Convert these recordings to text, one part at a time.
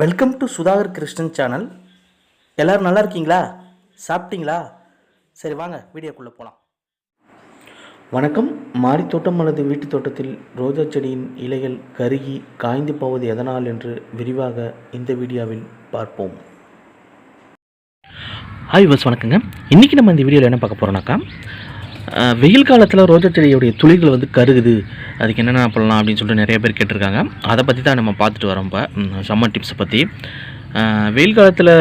Welcome to Sudhakar Krishnan channel எல்லோரும் நல்லா இருக்கீங்களா? சாப்பிட்டீங்களா? சரி வாங்க வீடியோக்குள்ளே போகலாம் வணக்கம். மாடி தோட்டம் அல்லது வீட்டு தோட்டத்தில் ரோஜா செடியின் இலைகள் கருகி காய்ந்து போவது எதனால் என்று விரிவாக இந்த வீடியோவில் பார்ப்போம். ஹாய் வஸ் வணக்கங்க. இன்றைக்கி நம்ம இந்த வீடியோவில் என்ன பார்க்க போகிறோம்னாக்கா வெயில் காலத்தில் ரோஜா செடியுடைய துளிர்கள் வந்து கருகுது. அதுக்கு என்னென்ன பண்ணலாம் அப்படின்னு சொல்லிட்டு நிறைய பேர் கேட்டிருக்காங்க. அதை பற்றி தான் நம்ம பார்த்துட்டு வரோம் இப்போ. சம்மர் டிப்ஸை பற்றி வெயில் காலத்தில்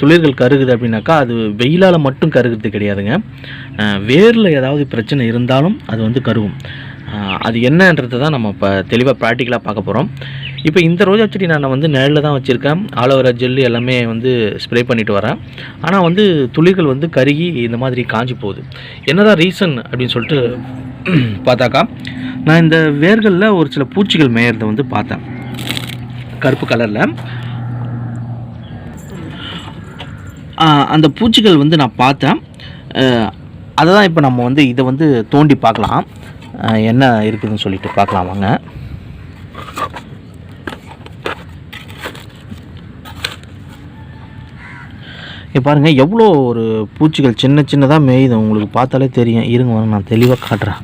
துளிர்கள் கருகுது அப்படின்னாக்கா அது வெயிலால் மட்டும் கருகிறது கிடையாதுங்க. வேரில் ஏதாவது பிரச்சனை இருந்தாலும் அது வந்து கருகும். அது என்னன்றதை தான் நம்ம இப்போ தெளிவாக ப்ராக்டிக்கலாக பார்க்க போகிறோம் இப்போ இந்த ரோஜா செடி நான் வந்து நிழலில் தான் வச்சுருக்கேன். ஆலோவேரா ஜெல்லு எல்லாமே வந்து ஸ்ப்ரே பண்ணிட்டு வரேன். ஆனால் வந்து துளிர்கள் வந்து கருகி இந்த மாதிரி காஞ்சி போகுது. என்னதான் ரீசன் அப்படின்னு சொல்லிட்டு பார்த்தாக்கா நான் இந்த வேர்களில் ஒரு சில பூச்சிகள் மேயறதை வந்து பார்த்தேன். கருப்பு கலரில் அந்த பூச்சிகள் வந்து நான் பார்த்தேன். அதை தான் இப்போ நம்ம வந்து இதை வந்து தோண்டி பார்க்கலாம். என்ன இருக்குதுன்னு சொல்லிட்டு பார்க்கலாம் வாங்க. இங்கே பாருங்கள் எவ்வளோ ஒரு பூச்சிகள் சின்ன சின்னதாக மேயுது. உங்களுக்கு பார்த்தாலே தெரியும். இருங்க வாங்க நான் தெளிவாக காட்டுறேன்.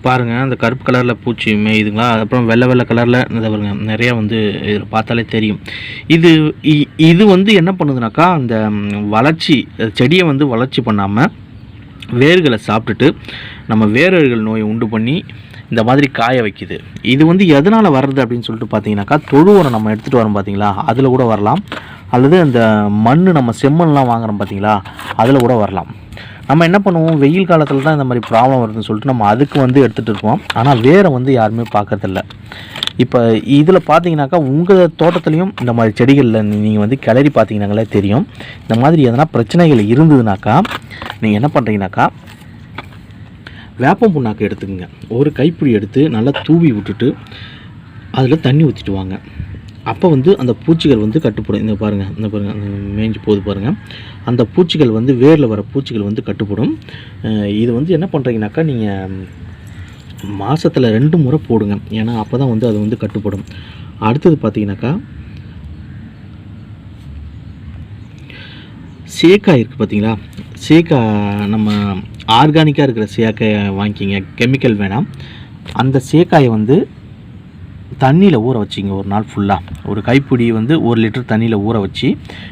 பாருங்கள் அந்த கருப்பு கலரில் பூச்சி மேயுதுங்களா? அப்புறம் வெள்ளை வெள்ளை கலரில் இந்த பாருங்க நிறையா வந்து இதில் பார்த்தாலே தெரியும். இது இ- இது வந்து என்ன பண்ணுதுனாக்கா அந்த வளர்ச்சி செடியை வந்து வளர்ச்சி பண்ணாமல் வேர்களை சாப்பிட்டுட்டு நம்ம வேர்கள் நோயை உண்டு பண்ணி இந்த மாதிரி காய வைக்குது. இது வந்து எதனால் வர்றது அப்படின்னு சொல்லிட்டு பார்த்தீங்கன்னாக்கா தொழு உரம் நம்ம எடுத்துகிட்டு வரோம் பார்த்தீங்களா? அதில் கூட வரலாம். அல்லது அந்த மண் நம்ம செம்மண்லாம் வாங்குகிறோம் பார்த்தீங்களா? அதில் கூட வரலாம். நம்ம என்ன பண்ணுவோம்? வெயில் காலத்தில் தான் இந்த மாதிரி ப்ராப்ளம் வருதுன்னு சொல்லிட்டு நம்ம அதுக்கு வந்து எடுத்துகிட்டு இருக்கோம். ஆனால் வேரை வந்து யாருமே பார்க்கறதில்ல. இப்போ இதில் பார்த்தீங்கன்னாக்கா உங்கள் தோட்டத்துலேயும் இந்த மாதிரி செடிகளில் நீங்கள் வந்து கிளறி பார்த்தீங்கன்னாங்களே தெரியும். இந்த மாதிரி எதனா பிரச்சனைகள் இருந்ததுனாக்கா நீங்கள் என்ன பண்ணுறீங்கனாக்கா வேப்பம் புண்ணாக்கு எடுத்துக்கோங்க. ஒரு கைப்பிடி எடுத்து நல்லா தூவி விட்டுட்டு அதில் தண்ணி ஊற்றிட்டு வாங்க. அப்போ வந்து அந்த பூச்சிகள் வந்து கட்டுப்படும். இந்த பாருங்கள் இந்த பாருங்கள் அந்த போகுது பாருங்கள் அந்த பூச்சிகள் வந்து வேரில் வர பூச்சிகள் வந்து கட்டுப்படும். இது வந்து என்ன பண்ணுறீங்கனாக்கா நீங்கள் மாதத்தில் ரெண்டு முறை போடுங்க. ஏன்னா அப்போ தான் வந்து அது வந்து கட்டுப்படும். அடுத்தது பார்த்தீங்கன்னாக்கா சேக்காய் இருக்குது பார்த்தீங்களா சேக்காய் நம்ம ஆர்கானிக்காக இருக்கிற சேக்காயை வாங்கிக்கிங்க. கெமிக்கல் வேணாம். அந்த சேக்காயை வந்து தண்ணியில் ஊற வச்சிங்க ஒரு நாள் ஃபுல்லாக ஒரு கைப்பிடி வந்து ஒரு லிட்டர் தண்ணியில் ஊற வச்சு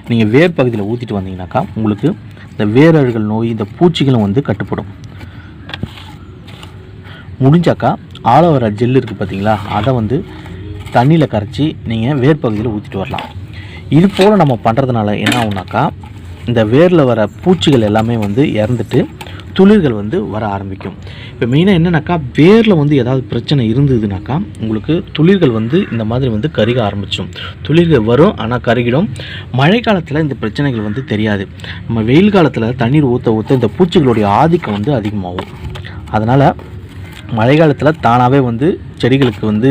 நீங்கள் வேர் பகுதியில் ஊற்றிட்டு வந்தீங்கன்னாக்கா உங்களுக்கு இந்த வேரழுகள் நோய் இந்த பூச்சிகளும் வந்து கட்டுப்படும். முடிஞ்சாக்கா ஆலோவரா ஜெல் இருக்குது பார்த்தீங்களா அதை வந்து தண்ணியில் கரைச்சி நீங்கள் வேர் பகுதியில் ஊற்றிட்டு வரலாம். இது போல் நம்ம பண்ணுறதுனால என்ன ஆகுனாக்கா இந்த வேரில் வர பூச்சிகள் எல்லாமே வந்து இறந்துட்டு துளிர்கள் வந்து வர ஆரம்பிக்கும். இப்போ மெயினாக என்னன்னாக்கா வேரில் வந்து ஏதாவது பிரச்சனை இருந்ததுனாக்கா உங்களுக்கு துளிர்கள் வந்து இந்த மாதிரி வந்து கருக ஆரம்பிச்சிடும். துளிர்கள் வரும் ஆனால் கருகிடும். மழை காலத்தில் இந்த பிரச்சனைகள் வந்து தெரியாது. நம்ம வெயில் காலத்தில் தண்ணீர் ஊற்ற ஊற்ற இந்த பூச்சிகளுடைய ஆதிக்கம் வந்து அதிகமாகும். அதனால் மழை காலத்தில் தானாகவே வந்து செடிகளுக்கு வந்து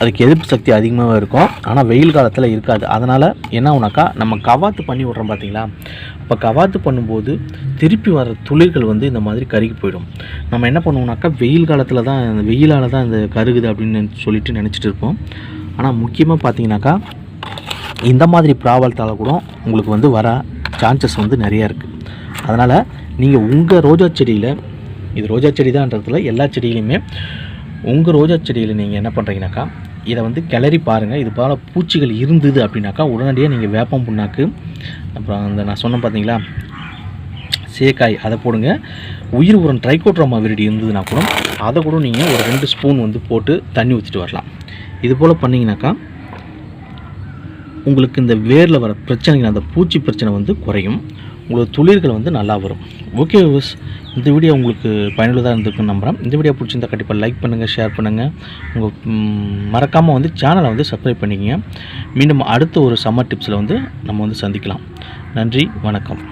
அதுக்கு எதிர்ப்பு சக்தி அதிகமாக இருக்கும். ஆனால் வெயில் காலத்தில் இருக்காது. அதனால் என்ன ஆகுனாக்கா நம்ம கவாத்து பண்ணி விட்றோம் பார்த்தீங்களா அப்போ கவாத்து பண்ணும்போது திருப்பி வர துளிர்கள் வந்து இந்த மாதிரி கருகி போயிடும். நம்ம என்ன பண்ணுவோம்னாக்கா வெயில் காலத்தில் தான் இந்த வெயிலால் தான் இந்த கருகுது அப்படின்னு சொல்லிட்டு நினச்சிட்டு இருப்போம். ஆனால் முக்கியமாக பார்த்தீங்கன்னாக்கா இந்த மாதிரி ப்ராப்ளத்தால் கூட உங்களுக்கு வந்து வர சான்சஸ் வந்து நிறையா இருக்குது அதனால் நீங்கள் உங்கள் ரோஜா செடியில் இது ரோஜா செடி தான்றதுல எல்லா செடியிலையுமே உங்கள் ரோஜா செடியில் நீங்கள் என்ன பண்ணுறீங்கனாக்கா இதை வந்து கிளறி பாருங்கள் இது போல் பூச்சிகள் இருந்தது அப்படின்னாக்கா உடனடியாக நீங்கள் வேப்பம் புண்ணாக்கு அப்புறம் அந்த நான் சொன்னேன் பார்த்தீங்களா சேக்காய் அதை போடுங்க. உயிர் உரம் ட்ரைகோட்ரோமா விரடி இருந்ததுன்னா கூட அதை கூட நீங்கள் ஒரு ரெண்டு ஸ்பூன் வந்து போட்டு தண்ணி ஊற்றிட்டு வரலாம். இது போல் பண்ணிங்கனாக்கா உங்களுக்கு இந்த வேரில் வர பிரச்சனைகள் அந்த பூச்சி பிரச்சனை வந்து குறையும். உங்களுக்கு துளிர்கள் வந்து நல்லா வரும். ஓகே விஸ் இந்த வீடியோ உங்களுக்கு பயனுள்ளதாக இருந்திருக்குன்னு நம்புகிறேன் இந்த வீடியோ பிடிச்சிருந்தா கண்டிப்பாக லைக் பண்ணுங்கள் ஷேர் பண்ணுங்கள் உங்கள் மறக்காமல் வந்து சேனலை வந்து சப்ஸ்கிரைப் பண்ணிக்கங்க. மீண்டும் அடுத்த ஒரு சம்மர் டிப்ஸில் வந்து நம்ம வந்து சந்திக்கலாம். நன்றி வணக்கம்.